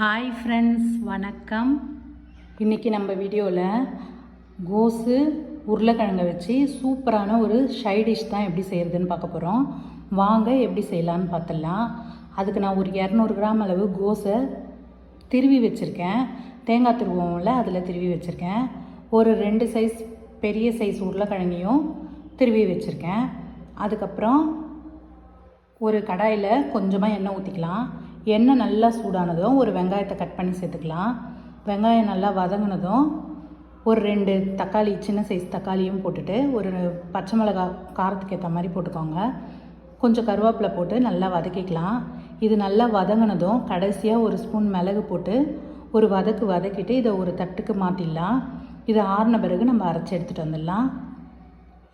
Hi friends வணக்கம். இன்றைக்கி நம்ம வீடியோவில் கோஸு உருளைக்கிழங்கை வச்சு சூப்பரான ஒரு ஷைடிஷ் தான் எப்படி செய்கிறதுன்னு பார்க்க போகிறோம் வாங்க எப்படி செய்யலான்னு பார்த்துடலாம். அதுக்கு நான் ஒரு இரநூறு கிராம் அளவு கோஸை திருவி வச்சுருக்கேன். தேங்காய் திருவோம்ல அதில் திருவி வச்சுருக்கேன். ஒரு ரெண்டு சைஸ் பெரிய சைஸ் உருளைக்கிழங்கையும் திருவி வச்சுருக்கேன். அதுக்கப்புறம் ஒரு கடாயில் கொஞ்சமாக எண்ணெய் ஊற்றிக்கலாம் எண்ணெய் நல்லா சூடானதும் ஒரு வெங்காயத்தை கட் பண்ணி சேர்த்துக்கலாம். வெங்காயம் நல்லா வதங்கினதும் ஒரு ரெண்டு தக்காளி சின்ன சைஸ் தக்காளியும் போட்டுட்டு ஒரு பச்சை மிளகா காரத்துக்கு ஏற்ற மாதிரி போட்டுக்கோங்க. கொஞ்சம் கருவேப்பிலை போட்டு நல்லா வதக்கிக்கலாம். இது நல்லா வதங்கினதும் கடைசியாக ஒரு ஸ்பூன் மிளகு போட்டு ஒரு வதக்கு வதக்கிட்டு இதை ஒரு தட்டுக்கு மாற்றிடலாம் இது ஆறின பிறகு நம்ம அரைச்சி எடுத்துகிட்டு வந்துடலாம்.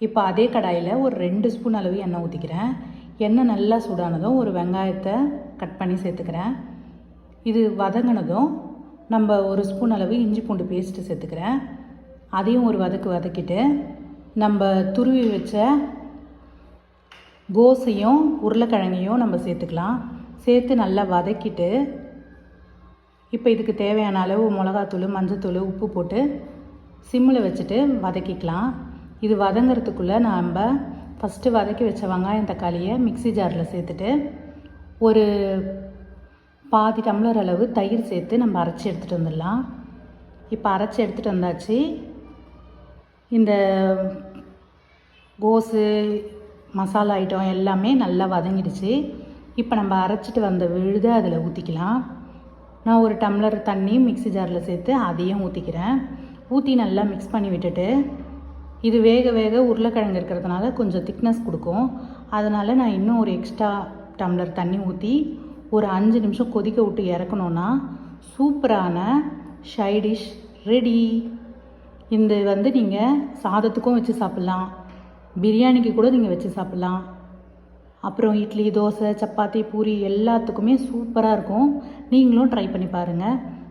இப்போ அதே கடாயில் ஒரு ரெண்டு ஸ்பூன் அளவு எண்ணெய் ஊற்றிக்கிறேன் எண்ணெய் நல்லா சூடானதும் ஒரு வெங்காயத்தை கட் பண்ணி சேர்த்துக்கிறேன். இது வதங்கினதும் நம்ம ஒரு ஸ்பூன் அளவு இஞ்சி பூண்டு பேஸ்ட்டு சேர்த்துக்கிறேன். அதையும் ஒரு வதக்கு வதக்கிட்டு நம்ம துருவி வச்ச கோஸையும் உருளைக்கிழங்கையும் நம்ம சேர்த்துக்கலாம். சேர்த்து நல்லா வதக்கிட்டு இப்போ இதுக்கு தேவையான அளவு மிளகாத்தூள் மஞ்சத்தூள் உப்பு போட்டு சிம்மில் வச்சுட்டு வதக்கிக்கலாம். இது வதங்கிறதுக்குள்ளே நம்ம ஃபஸ்ட்டு வதக்கி வச்ச வெங்காயம் தக்காளியை மிக்ஸி ஜாரில் சேர்த்துட்டு ஒரு பாதி டம்ளர் அளவு தயிர் சேர்த்து நம்ம அரைச்சி எடுத்துகிட்டு வந்துடலாம். இப்போ அரைச்சி எடுத்துகிட்டு வந்தாச்சு. இந்த கோஸு மசாலா ஐட்டம் எல்லாமே நல்லா வதங்கிடுச்சு. இப்போ நம்ம அரைச்சிட்டு வந்த விழுதை அதில் ஊற்றிக்கலாம் நான் ஒரு டம்ளர் தண்ணி மிக்ஸி ஜாரில் சேர்த்து அதையும் ஊற்றிக்கிறேன் ஊற்றி நல்லா மிக்ஸ் பண்ணி விட்டுட்டு இது வேக வேக உருளைக்கிழங்கு இருக்கிறதுனால கொஞ்சம் திக்னஸ் கொடுக்கும். அதனால் நான் இன்னும் ஒரு எக்ஸ்ட்ரா டம்ளர் தண்ணி ஊற்றி ஒரு அஞ்சு நிமிஷம் கொதிக்க விட்டு இறக்கணுன்னா சூப்பரான ஷைடிஷ் ரெடி இந்த வந்து நீங்கள் சாதத்துக்கும் வச்சு சாப்பிட்லாம். பிரியாணிக்கு கூட நீங்கள் வச்சு சாப்பிட்லாம். அப்புறம் இட்லி தோசை சப்பாத்தி பூரி எல்லாத்துக்குமே சூப்பராக இருக்கும். நீங்களும் ட்ரை பண்ணி பாருங்கள்